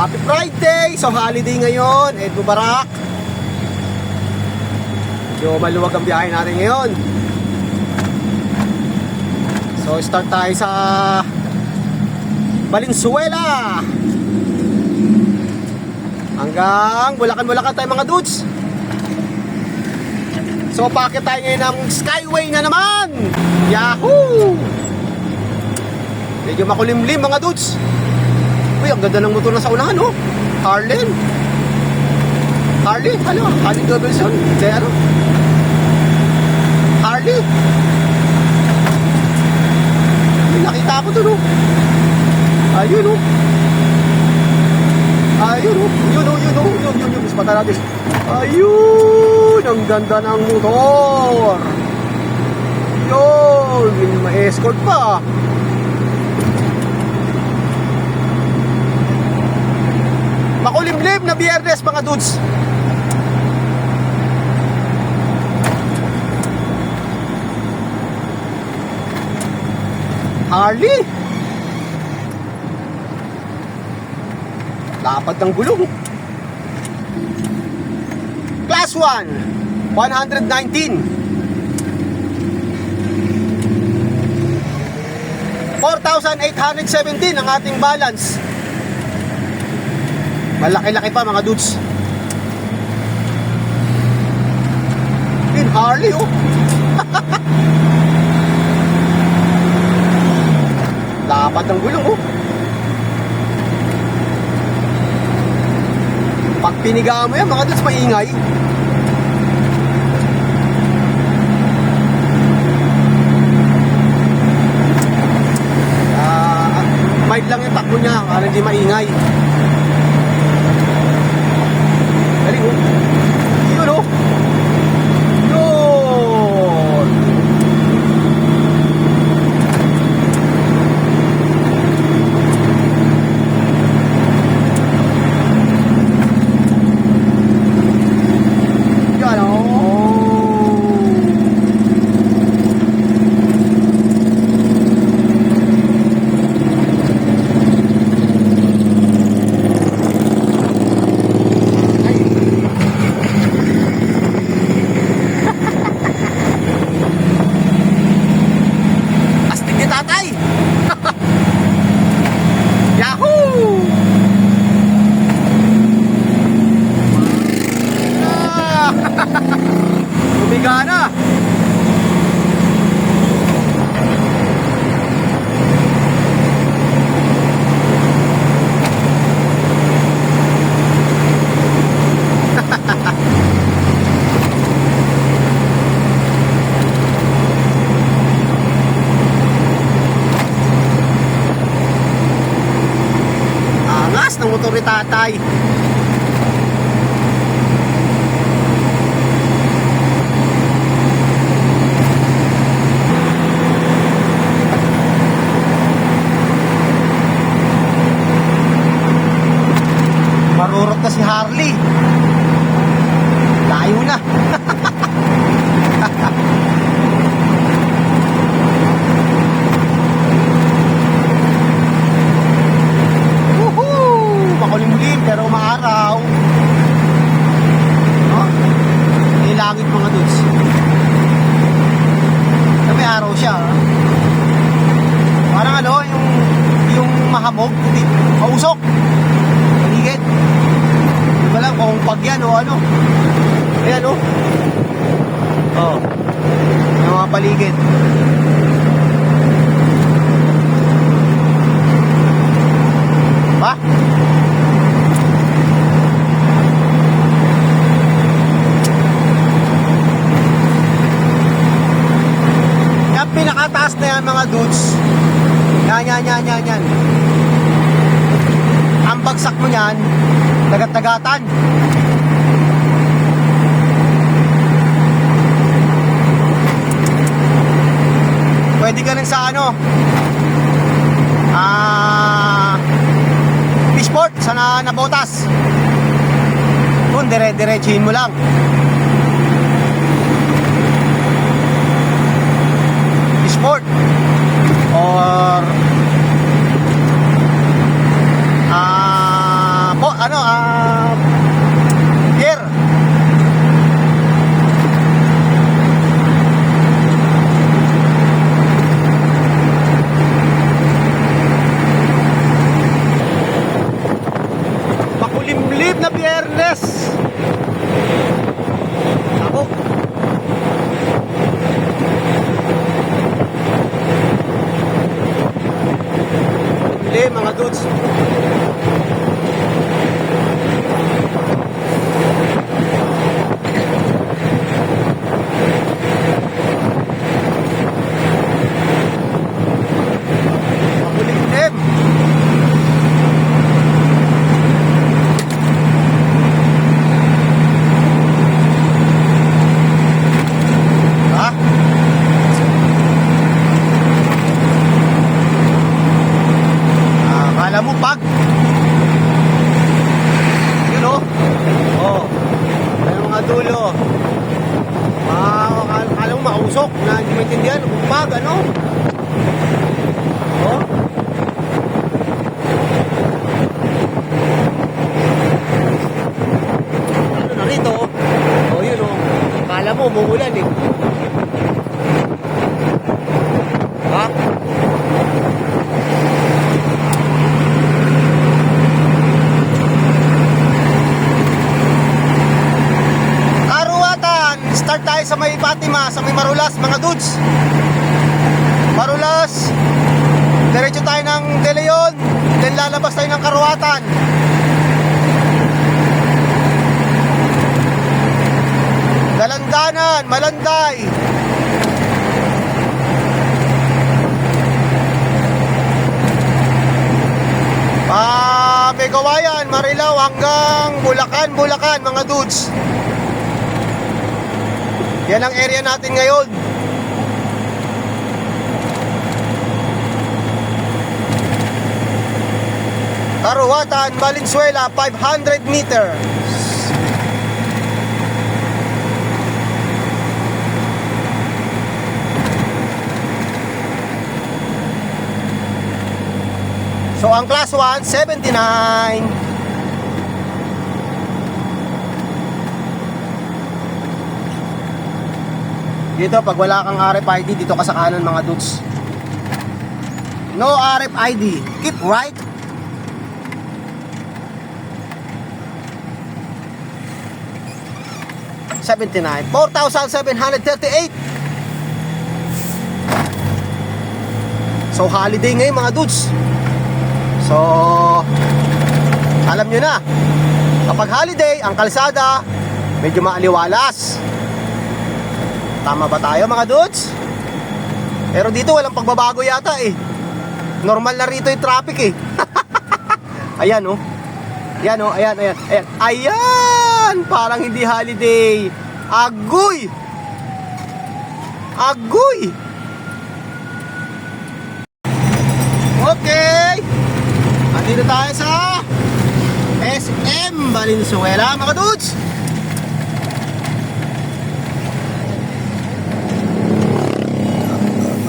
Happy Friday! So holiday ngayon, Eid Mubarak. Medyo maluwag ang biyahe natin ngayon. So start tayo sa Valenzuela. Hanggang Bulacan-Bulacan tayo mga dudes. So pakit tayo ngayon ng Skyway na naman. Yahoo! Medyo makulimlim mga dudes. Uy, ang ganda ng motor na sa unahan, oh. Harley. Harley, ano? Harley Davidson. Hindi, ano? Harley. Ay, nakita ko doon, oh. Ayun, oh. Ayun, oh. Yun, oh, yun, oh. Yun, yun, yun. Mas mata natin. Ayun! Ang ganda ng motor. Yun! May escort pa. Makulimlim na biyernes mga dudes. Harley. Lapad ng gulong. Class 1, 119. 4,817 ang ating balance. Malaki-laki pa mga dudes. In Harley oh. Dapat ng gulong oh. Pag piniga mo yan mga dudes maingay. Ah, mild lang yung takbo niya, para hindi maingay. Galing oh. Yun oh. Yun. Yan oh. Astig ni tatay! Yahoo! Ah! Bumiga na! Angas ng motor ni tatay. Marurot na si Harley. Layo na. Woohoo! Makulimlim pero maaraw. Oh, may langit mga dudes. Na may araw siya. ah. Parang ano, yung yung mahamog, hindi, mausok. Paligid. Hindi ko alam kung pag yan o ano. Ayan o. Oh. Yung mga paligid. Ba? Yan pinakataas na yan mga dudes. Yan, yan, yan, yan, yan. Ang bagsak mo yan, dagat-dagatan. Pwede ka rin sa ano, ah, fishport, sa na, nabotas. Kung dire-diretsuhin mo lang. Fishport. Or Karuwatan. Dalandanan, Malanday. Ah, may gawayan, Marilao hanggang Bulacan, Bulacan mga dudes. Yan ang area natin ngayon. Karuwatan, Valenzuela, 500 meter. So ang class 1, 79. Dito, pag wala kang RFID, dito ka sa kanan mga dudes. No RFID. Keep right. Seventy-nine. Four thousand seven hundred thirty-eight. So, holiday ngayon mga dudes. So, alam nyo na, kapag holiday, ang kalsada, medyo maaliwalas. Tama ba tayo mga dudes? Pero dito walang pagbabago yata eh. Normal na rito yung traffic eh. ayan oh. Ayan oh, ayan, ayan, ayan. Ayan! Parang hindi holiday. Agoy! Agoy! Okay! Andito tayo sa SM Valenzuela mga dudes!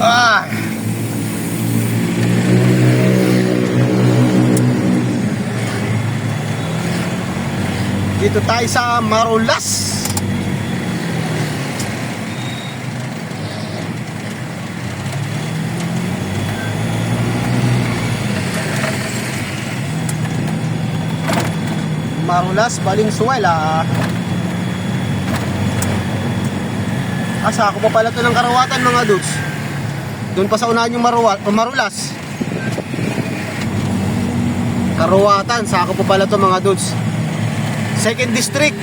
Ah! Dito tayo sa Marulas. Marulas, Valenzuela. Asa ako pa pala to ng karawatan mga dudes. Doon pa sa unahan yung maruwa, marulas. Karawatan, sa ako pa pala to mga dudes. Second district.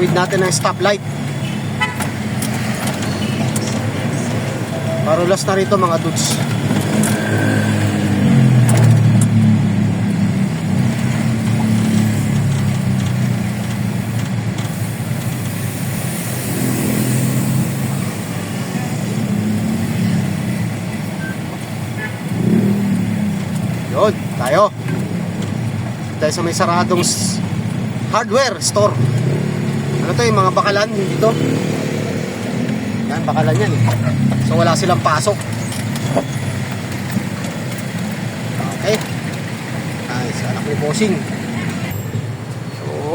tawid natin ng stoplight Marulas na rito mga dudes. Yun, tayo. Tayo sa may saradong hardware store. Ano to yung mga bakalan dito? Yan, bakalan yan eh. So wala silang pasok. Okay. Nice, anak ni Bossing.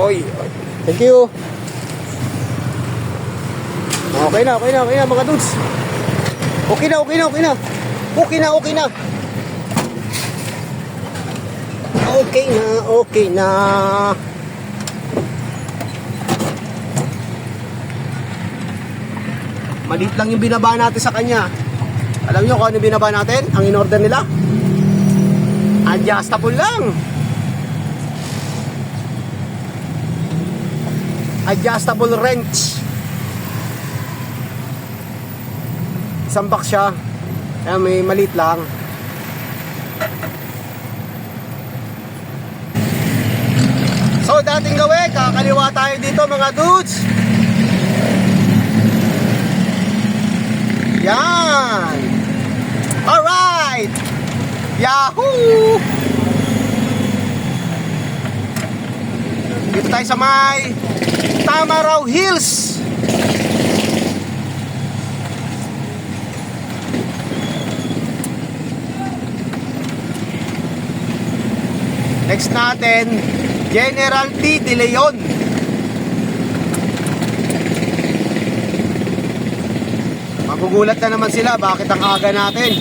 Oy. Thank you. Okay na, okay na, okay na mga dudes. Okay na, okay na, okay na. Okay na, okay na. Okay na, okay na. Malit lang yung binaba natin sa kanya. Alam nyo kung ano binaba natin? Ang in-order nila? Adjustable lang. Adjustable wrench. Isang box siya. Kaya may malit lang. So dating gawin, kakaliwa tayo dito mga dudes. Yan. Alright. Yahoo! Dito tayo sa may Tamaraw Hills. Next natin, General T. De Leon. Magugulat na naman sila bakit ang aga natin.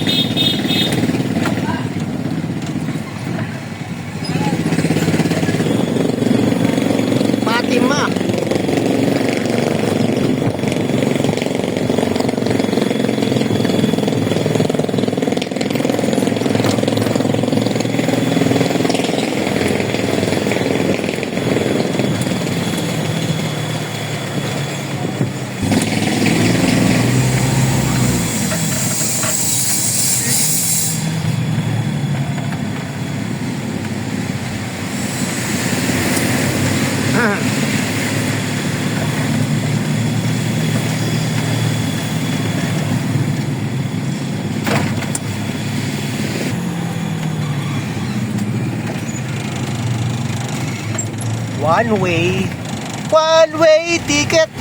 One way, one way ticket.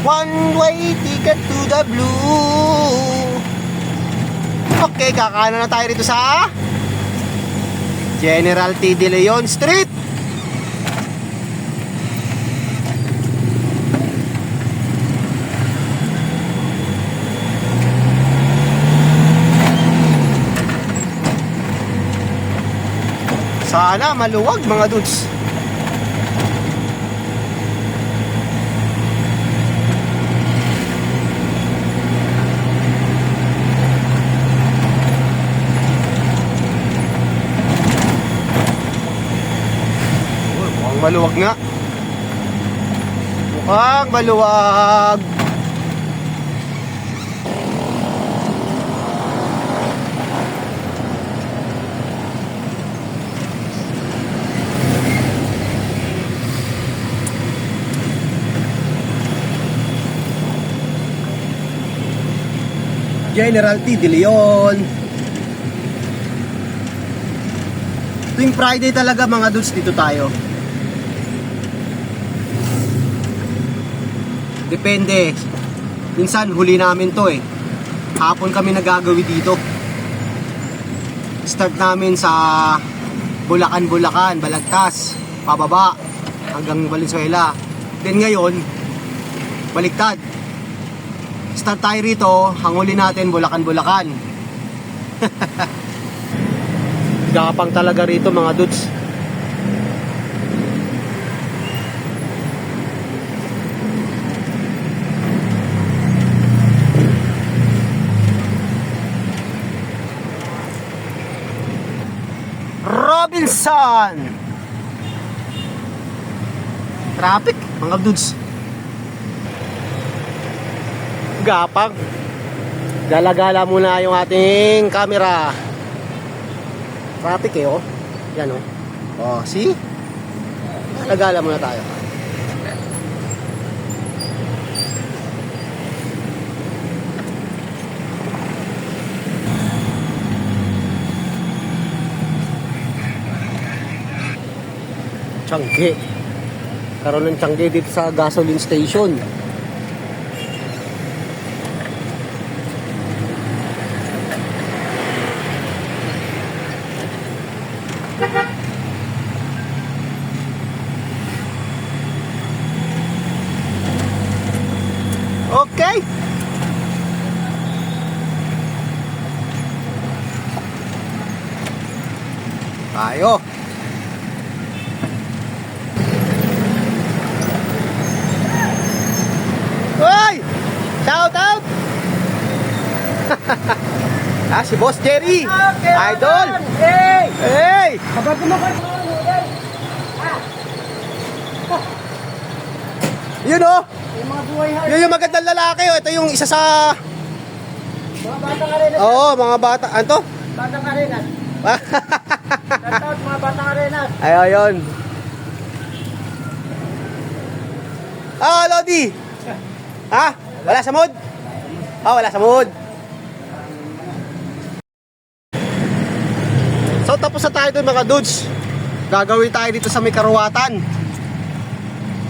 One way ticket to the blue. Okay, kakanan na tayo rito sa General T. De Leon Street. Sana maluwag mga dudes. Maluwag nga. Mukhang maluwag. General T. De Leon. Tuwing Friday talaga mga dudes dito tayo. Depende. Minsan huli namin to eh. Hapon kami nagagawi dito. Start namin sa Bulacan, Bulacan, Balagtas, pababa hanggang Valenzuela. Then ngayon, baliktad. Start tayo rito, hanguli natin Bulacan, Bulacan. Gapang talaga rito mga dudes. Robinson! Traffic, mga dudes. Gapang. Gala-gala muna yung ating camera. Traffic eh, oh. Yan, oh. Oh, see? Gala-gala muna tayo. Tiyangge. Karoon ng tiyangge dito sa gasoline station. Okay. Tayo. Hoy! Shout out! ah, Jerry. Idol. Hey! Hey! Kapag kumakal mo! Yun oh. Yung mga buhay ha, Yun yung magandang lalaki oh. Ito yung isa sa mga batang arenas. Oo, oh, mga bata. Ano to? Batang arenas. Shout out mga batang arenas. Ay, ayun. Ah, Lodi. Ha? Wala sa mood? Ah, wala sa mood. So, tapos na tayo dun mga dudes. Gagawin tayo dito sa may karuwatan.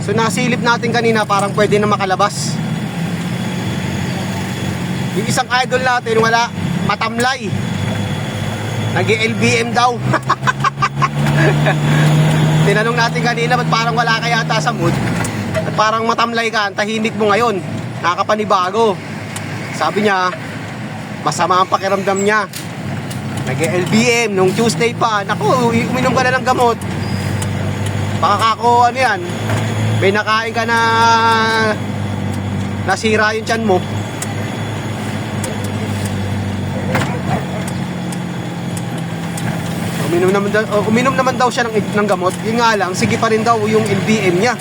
So, nasilip natin kanina parang pwede na makalabas. Yung isang idol natin, wala, matamlay. Nag-LBM daw. Tinanong natin kanina, ba't parang wala ka yata sa mood? At parang matamlay ka, ang tahimik mo ngayon. Nakakapanibago. Sabi niya, masama ang pakiramdam niya. Nag-LBM nung Tuesday pa. Naku, uminom ka na ng gamot. Baka ano yan, may nakain ka na nasira yung tiyan mo. Uminom naman daw, oh, uminom naman daw siya ng, ng gamot. Yun nga lang, sige pa rin daw yung LBM niya.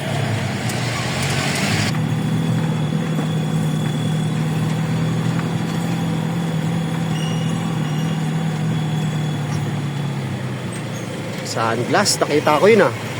Sunglass, nakita ko yun ah.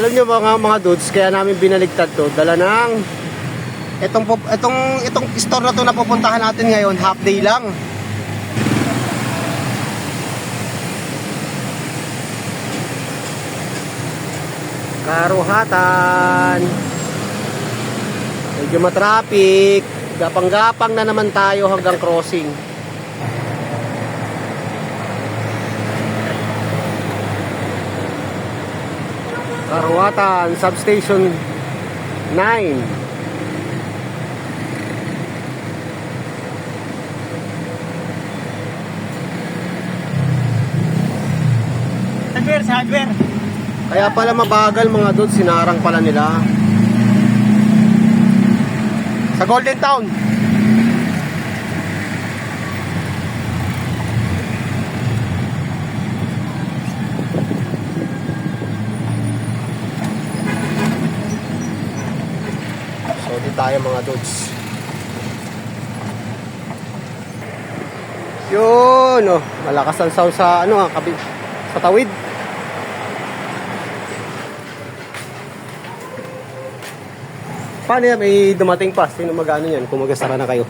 Alam niyo mga mga dudes, kaya namin binaligtad to, dala ng itong itong itong store na to na pupuntahan natin ngayon, half day lang. Karuhatan. Medyo matraffic. Gapang-gapang na naman tayo hanggang crossing. Karuhatan, substation 9. Hardware sa hardware. Kaya pala mabagal mga dudes, sinarang pala nila. Sa Golden Town. Tayo mga dudes. Yun, oh. Malakas ang sound sa, ano, ah, kabi, sa tawid. Paano yan? May dumating pa. Sino mag-ano yan? Kung magasara na kayo.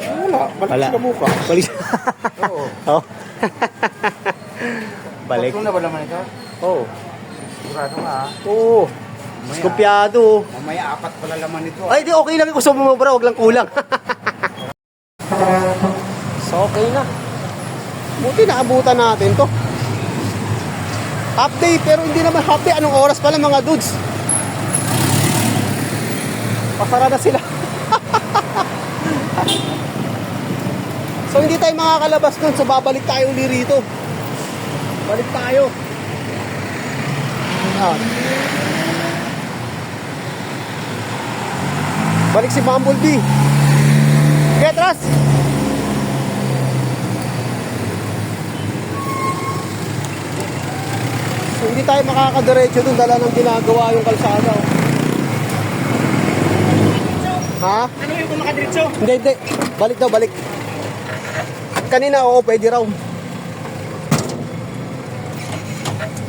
Wala, balik Wala. sa mukha. Balik. Oo. oh. Balik. Tatlo na ba naman ito? Oo. Sigurado nga ah. Oo. Mamaya, Skumpyado. mamaya apat pala laman ito. Ay, di okay lang. Gusto mo bro, wag lang kulang. so, okay na. Buti naabutan natin to. Half day, pero hindi naman half day. Anong oras pala mga dudes? Pasara na sila. So hindi tayo makakalabas nun. So babalik tayo uli rito. Balik tayo. Ayan. Balik si Bumblebee. Petras! So hindi tayo makakadiretso dun dala ng ginagawa yung kalsada. Ha? Ano yung kung makadiretso? Hindi, hindi. Balik daw, balik. Kanina, oo, pwede raw.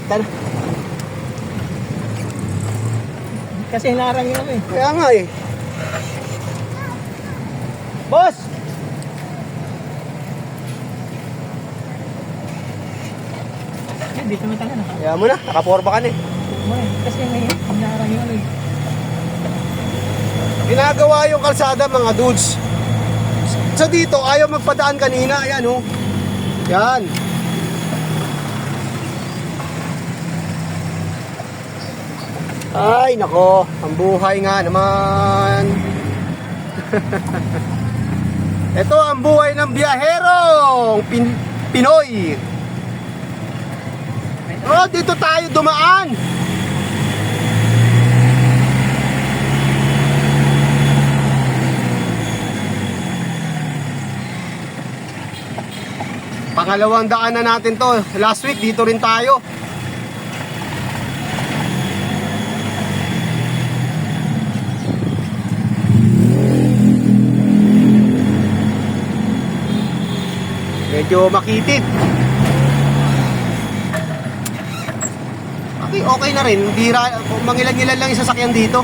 Tara. Kasi hinarang yun eh. Kaya nga eh. Boss! Dito mo talaga. Kaya mo na, nakaporba ka na eh. Kasi ngayon, hinarang yun eh. Ginagawa yung kalsada mga dudes. So dito, ayaw magpadaan kanina. Ayan oh. Yan. Ay, nako. Ang buhay nga naman. Ito ang buhay ng biyaherong pin Pinoy. Oh, dito tayo dumaan. Pangalawang daan na natin to. Last week, dito rin tayo. Medyo makitid. Okay, okay na rin. Bira, mangilan-ngilan lang yung sasakyan dito.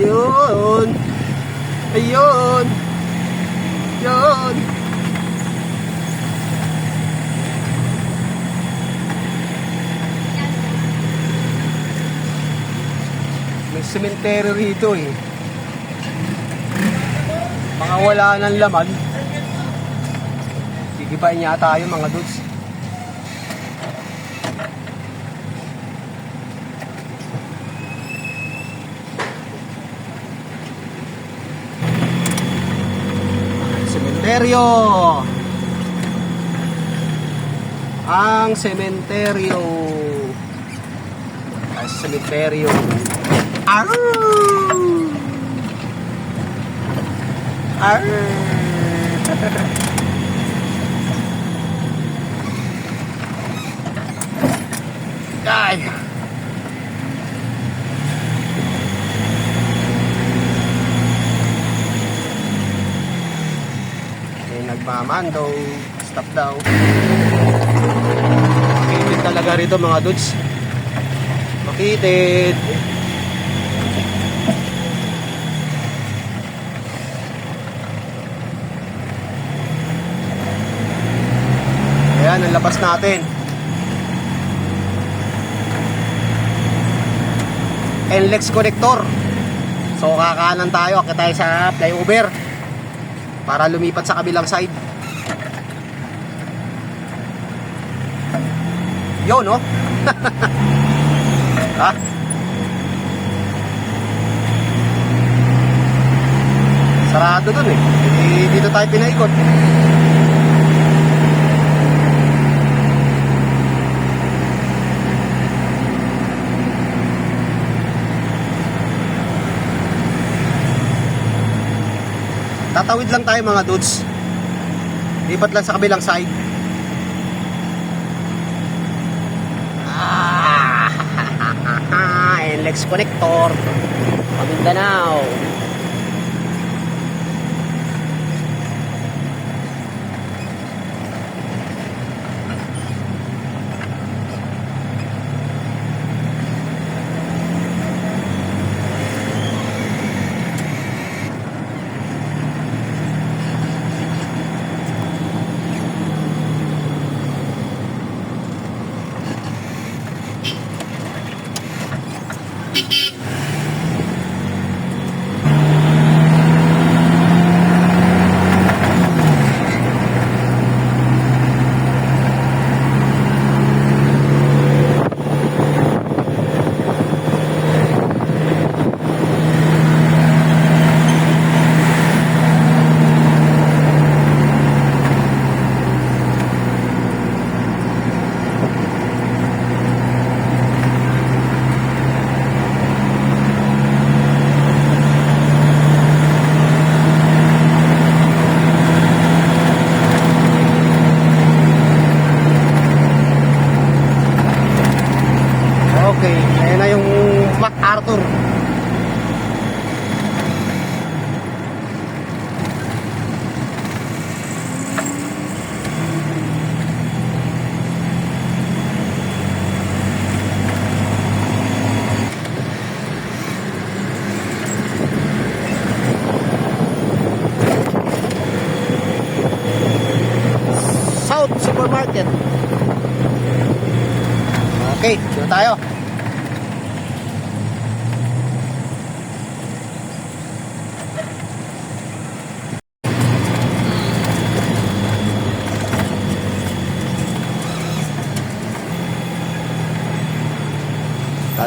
Yun. Ayun. Yun. May sementeryo rito eh. Mga wala ng laman. Gigibain niya tayo mga dudes. Sementeryo. Ang sementeryo. Ang sementeryo. Arr! Arr! Ay! May nagmamando. Stop daw. Makitid talaga rito mga dudes. Makitid. Ayan, ang labas natin. NLEX connector. So kakanan tayo, akit tayo sa flyover para lumipat sa kabilang side. Yo, no? ha? Sarado dun eh. Eh, Dito tayo pinaikot. Tatawid lang tayo mga dudes. Lipat lang sa kabilang side. Ah, NLEX connector. Pamindanao.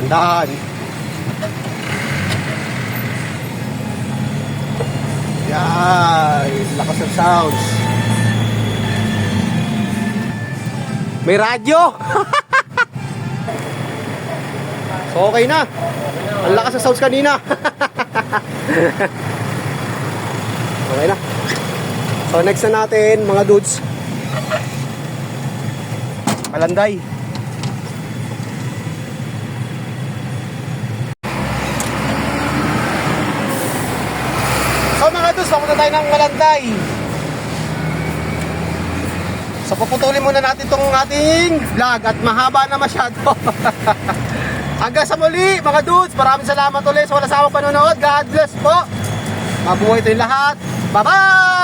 Tandaan. Yan, lakas ng sounds. May radyo. so okay na. Ang lakas ng sounds kanina. okay na. So next na natin mga dudes. Malanday. So mga dudes, papunta tayo ng Malanday. So puputulin muna natin tong ating vlog at mahaba na masyado. Hanggang sa muli mga dudes, maraming salamat ulit sa walang sawang panonood. God bless po. Mabuhay tayong lahat. Bye-bye!